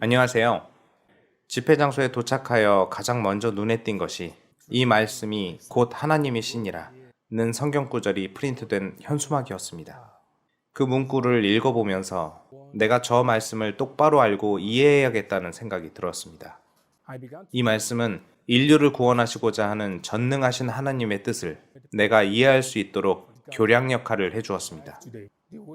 안녕하세요. 집회 장소에 도착하여 가장 먼저 눈에 띈 것이 이 말씀이 곧 하나님이시니라 는 성경 구절이 프린트된 현수막이었습니다. 그 문구를 읽어보면서 내가 저 말씀을 똑바로 알고 이해해야겠다는 생각이 들었습니다. 이 말씀은 인류를 구원하시고자 하는 전능하신 하나님의 뜻을 내가 이해할 수 있도록 교량 역할을 해주었습니다.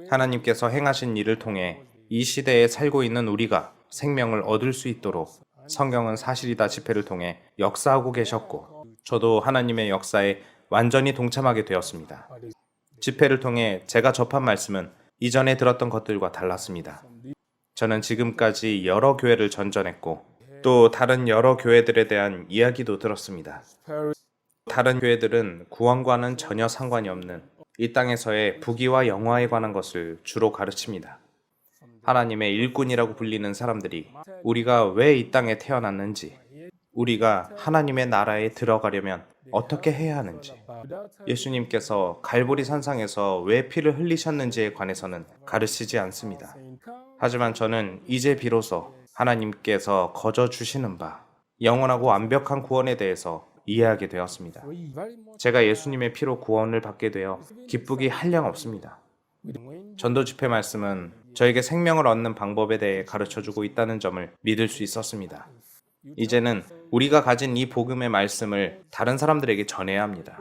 하나님께서 행하신 일을 통해 이 시대에 살고 있는 우리가 생명을 얻을 수 있도록 성경은 사실이다 집회를 통해 역사하고 계셨고 저도 하나님의 역사에 완전히 동참하게 되었습니다. 집회를 통해 제가 접한 말씀은 이전에 들었던 것들과 달랐습니다. 저는 지금까지 여러 교회를 전전했고 또 다른 여러 교회들에 대한 이야기도 들었습니다. 다른 교회들은 구원과는 전혀 상관이 없는 이 땅에서의 부귀와 영화에 관한 것을 주로 가르칩니다. 하나님의 일꾼이라고 불리는 사람들이 우리가 왜 이 땅에 태어났는지, 우리가 하나님의 나라에 들어가려면 어떻게 해야 하는지, 예수님께서 갈보리 산상에서 왜 피를 흘리셨는지에 관해서는 가르치지 않습니다. 하지만 저는 이제 비로소 하나님께서 거저 주시는 바, 영원하고 완벽한 구원에 대해서 이해하게 되었습니다. 제가 예수님의 피로 구원을 받게 되어 기쁘기 한량 없습니다. 전도 집회 말씀은 저에게 생명을 얻는 방법에 대해 가르쳐 주고 있다는 점을 믿을 수 있었습니다. 이제는 우리가 가진 이 복음의 말씀을 다른 사람들에게 전해야 합니다.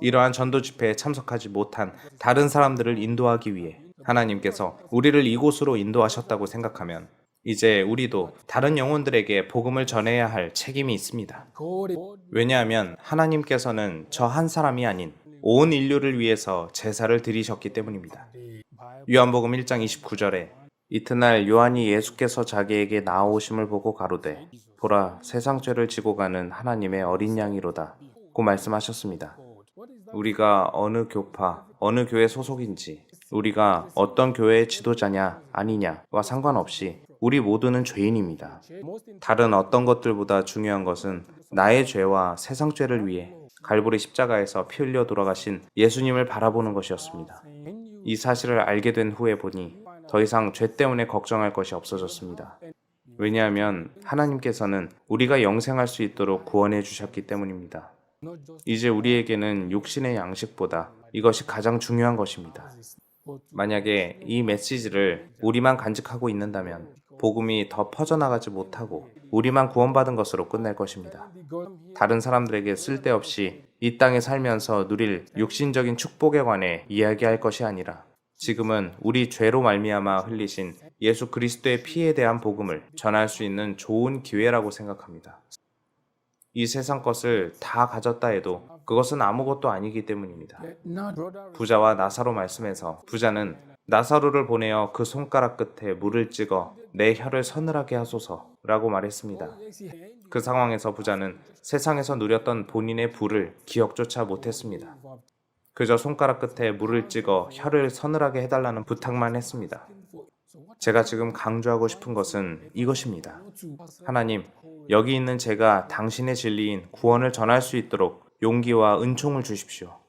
이러한 전도 집회에 참석하지 못한 다른 사람들을 인도하기 위해 하나님께서 우리를 이곳으로 인도하셨다고 생각하면 이제 우리도 다른 영혼들에게 복음을 전해야 할 책임이 있습니다. 왜냐하면 하나님께서는 저 한 사람이 아닌 온 인류를 위해서 제사를 드리셨기 때문입니다. 요한복음 1장 29절에 이튿날 요한이 예수께서 자기에게 나오심을 보고 가로되 보라 세상 죄를 지고 가는 하나님의 어린 양이로다 고 말씀하셨습니다. 우리가 어느 교파, 어느 교회 소속인지, 우리가 어떤 교회의 지도자냐 아니냐와 상관없이 우리 모두는 죄인입니다. 다른 어떤 것들보다 중요한 것은 나의 죄와 세상 죄를 위해 갈보리 십자가에서 피 흘려 돌아가신 예수님을 바라보는 것이었습니다. 이 사실을 알게 된 후에 보니 더 이상 죄 때문에 걱정할 것이 없어졌습니다. 왜냐하면 하나님께서는 우리가 영생할 수 있도록 구원해 주셨기 때문입니다. 이제 우리에게는 육신의 양식보다 이것이 가장 중요한 것입니다. 만약에 이 메시지를 우리만 간직하고 있는다면 복음이 더 퍼져나가지 못하고 우리만 구원받은 것으로 끝날 것입니다. 다른 사람들에게 쓸데없이 이 땅에 살면서 누릴 육신적인 축복에 관해 이야기할 것이 아니라 지금은 우리 죄로 말미암아 흘리신 예수 그리스도의 피에 대한 복음을 전할 수 있는 좋은 기회라고 생각합니다. 이 세상 것을 다 가졌다 해도 그것은 아무것도 아니기 때문입니다. 부자와 나사로 말씀에서 부자는 나사로를 보내어 그 손가락 끝에 물을 찍어 내 혀를 서늘하게 하소서라고 말했습니다. 그 상황에서 부자는 세상에서 누렸던 본인의 부를 기억조차 못했습니다. 그저 손가락 끝에 물을 찍어 혀를 서늘하게 해달라는 부탁만 했습니다. 제가 지금 강조하고 싶은 것은 이것입니다. 하나님, 여기 있는 제가 당신의 진리인 구원을 전할 수 있도록 용기와 은총을 주십시오.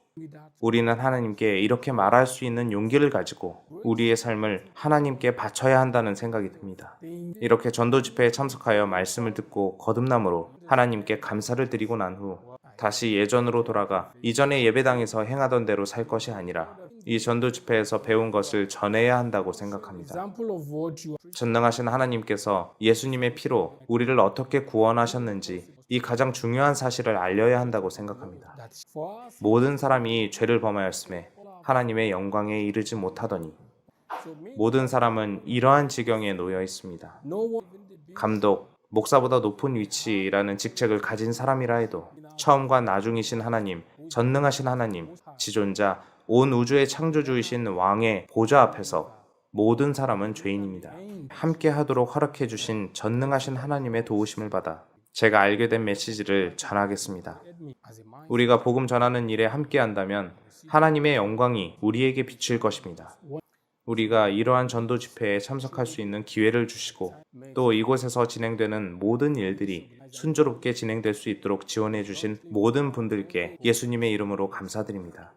우리는 하나님께 이렇게 말할 수 있는 용기를 가지고 우리의 삶을 하나님께 바쳐야 한다는 생각이 듭니다. 이렇게 전도 집회에 참석하여 말씀을 듣고 거듭남으로 하나님께 감사를 드리고 난 후 다시 예전으로 돌아가 이전의 예배당에서 행하던 대로 살 것이 아니라 이 전도 집회에서 배운 것을 전해야 한다고 생각합니다. 전능하신 하나님께서 예수님의 피로 우리를 어떻게 구원하셨는지 이 가장 중요한 사실을 알려야 한다고 생각합니다. 모든 사람이 죄를 범하였음에 하나님의 영광에 이르지 못하더니 모든 사람은 이러한 지경에 놓여 있습니다. 감독, 목사보다 높은 위치라는 직책을 가진 사람이라 해도 처음과 나중이신 하나님, 전능하신 하나님, 지존자, 온 우주의 창조주이신 왕의 보좌 앞에서 모든 사람은 죄인입니다. 함께 하도록 허락해 주신 전능하신 하나님의 도우심을 받아 제가 알게 된 메시지를 전하겠습니다. 우리가 복음 전하는 일에 함께 한다면 하나님의 영광이 우리에게 비칠 것입니다. 우리가 이러한 전도 집회에 참석할 수 있는 기회를 주시고 또 이곳에서 진행되는 모든 일들이 순조롭게 진행될 수 있도록 지원해 주신 모든 분들께 예수님의 이름으로 감사드립니다.